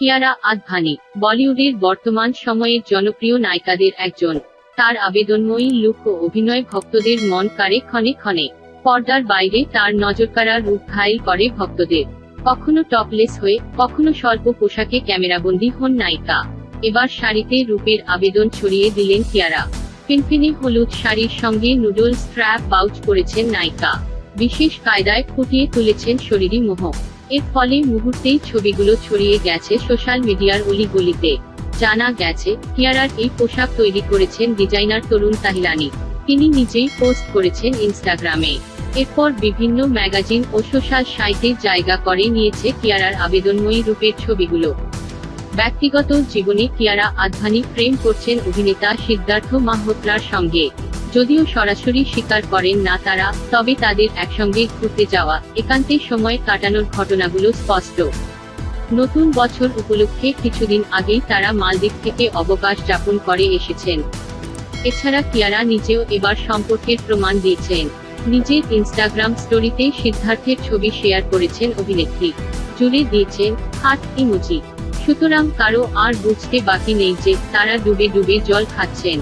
কিয়ারা আদভানি, বলিউডের বর্তমান সময়ের জনপ্রিয় নায়িকাদের একজন। তার আবেদনময়ী লুক ও অভিনয় ভক্তদের মন কারে ক্ষণে ক্ষণে। পর্দার বাইরে তার নজরকাড়া রূপ ঘায়েল করে ভক্তদের। কখনো টপলেস হয়ে, কখনো স্বল্প পোশাকে ক্যামেরাবন্দী হন নায়িকা। এবার শাড়িতে রূপের আবেদন ছড়িয়ে দিলেন কিয়ারা। ফিনফিনে হলুদ শাড়ির সঙ্গে নুডল স্ট্র্যাপ বাউচ করেছেন নায়িকা। বিশেষ কায়দায় ফুটিয়ে তুলেছেন শরীরী মোহ। এর ফলে মুহূর্তেই ছবিগুলো ছড়িয়ে গেছে সোশ্যাল মিডিয়ার অলিগলিতে। জানা গেছে কিয়ারার এই পোশাক তৈরি করেছেন ডিজাইনার তরুণ তাহিলানি। তিনি নিজেই পোস্ট করেছেন ইনস্টাগ্রামে। এরপর বিভিন্ন ম্যাগাজিন ও সোশ্যাল সাইটে জায়গা করে নিয়েছে কিয়ারার আবেদনময়ী রূপের ছবিগুলো। ব্যক্তিগত জীবনে কিয়ারা আদভানি প্রেম করছেন অভিনেতা সিদ্ধার্থ মাহোত্রার সঙ্গে। যদিও সরাসরি স্বীকার করেন না তারা, তবে তাদের একসঙ্গে ঘুরতে যাওয়া, একান্তে সময় কাটানোর ঘটনাগুলো স্পষ্ট। নতুন বছর উপলক্ষে কিছুদিন আগেই তারা মালদ্বীপ থেকে অবকাশ যাপন করে এসেছেন। এছাড়া কিয়ারা নিজেও এবার সম্পর্কের প্রমাণ দিয়েছেন। নিজের ইনস্টাগ্রাম স্টোরিতে সিদ্ধার্থের ছবি শেয়ার করেছেন অভিনেত্রী। জুড়ে দিয়েছেন হার্ট ইমোজি। সুতরাং কারও আর বুঝতে বাকি নেই যে তারা ডুবে ডুবে জল খাচ্ছেন।